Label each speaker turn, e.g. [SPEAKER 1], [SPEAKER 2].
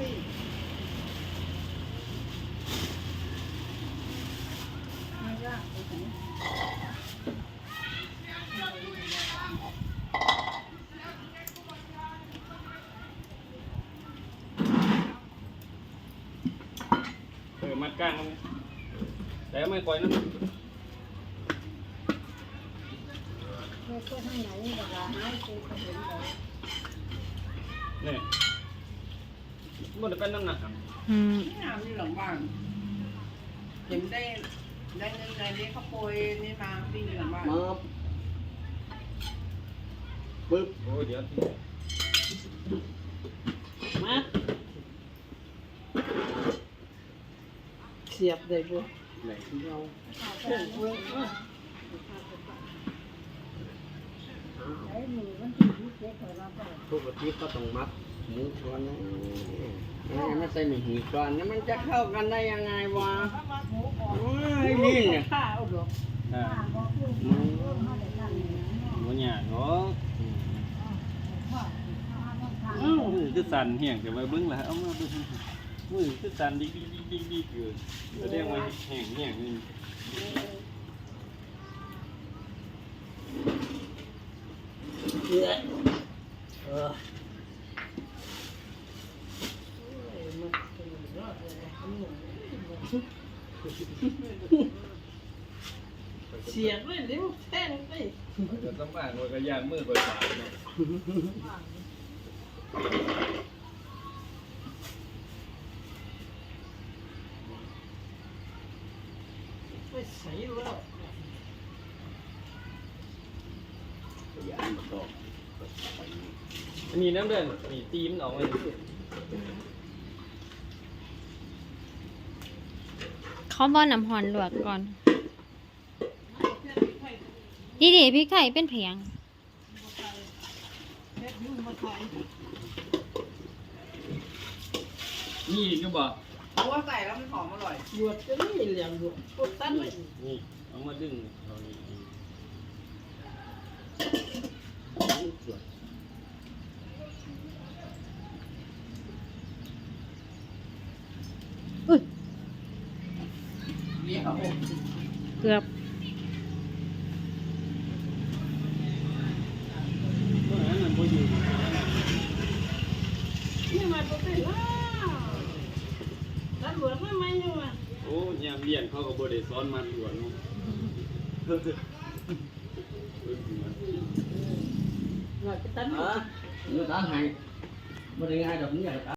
[SPEAKER 1] ซี่ไม่ยากเลย
[SPEAKER 2] เออมัดก้างมันแต่ไม่ปล่อยนะ
[SPEAKER 1] เพื่อทางไหนแบบว่าหายตัวก็เห็นเลย
[SPEAKER 2] นี่ มันจะเป็นน้ำหนักครับ
[SPEAKER 3] อืม
[SPEAKER 4] นี่งามอยู่หลังบ้านเห็นได้ได้เงินในนี้เขาโปรยนี่มาปีหลังบ้าน
[SPEAKER 5] มาปึ๊บ
[SPEAKER 2] โอ้เดี๋ยว
[SPEAKER 4] มาเสียบได้บ่
[SPEAKER 5] ไหนที่เรา
[SPEAKER 4] เพิ่งเพิ่งเออ
[SPEAKER 1] ไอ้หนูมันที่ยึดเล็กกว่าเราก็
[SPEAKER 5] ปกติก็ต้องมัด หมูก่อนนะนี่ไม่ใส่หมูก่อนแล้วมันจะเข้ากันได้ยังไงวะไอ้นี่เนี่ย
[SPEAKER 4] ข้าเอาดอก
[SPEAKER 2] อ่า
[SPEAKER 1] บอกคือ
[SPEAKER 5] มัน
[SPEAKER 1] เขาได้ตั้งอย่างนี้เนาะ
[SPEAKER 2] มันหยาดเนาะ
[SPEAKER 4] อืม
[SPEAKER 2] มือคือสั่นเหี่ยงจะมาเบิ้งละเอามาเบิ้งมือคือสั่นดิ๊กดิ๊กดิ๊กดิ๊กดิ๊กอยู่แสดงว่าแห้งเหี่ยงนี่
[SPEAKER 5] เออ
[SPEAKER 4] เสียบเลยเดี๋ยวแท่งไป
[SPEAKER 2] จะต้องบ้านว่าก็ยานมือก็สายเนาะ
[SPEAKER 4] ไปใส่แล้ว
[SPEAKER 5] อย่าอันตก
[SPEAKER 2] อันนี้น้ำเดือนนี่ตีมนออกมา
[SPEAKER 3] เขาบ่น้ำหอนลวกก่อน ดีดีๆพี่ไข่เป็นเพียง
[SPEAKER 4] เฮ็ดยุ่งมาขาย
[SPEAKER 2] นี่ก็บอก
[SPEAKER 4] เพราะว่าใส่แล้วมันหอมอร่อยหยวดจะนี่เหลี่ยมหยวดกดตั้นเลย
[SPEAKER 2] นี่เอามาดึงเอานี่
[SPEAKER 4] เดี๋ยว
[SPEAKER 3] เกือบ
[SPEAKER 2] ตัวนั้นมันบ่อยู่
[SPEAKER 4] นี่มาตัวเป็นล่าตำรวจไม่ไม่ยังมา
[SPEAKER 2] โอ้ยามเรียนเขาก็บ่ได้สอนมันหลวนเนาะเพิ่นสิมา
[SPEAKER 4] หน่อยไปตั้น
[SPEAKER 5] อะอยู่ตาให้ไม่ได้ง่ายดอกนี้อยาก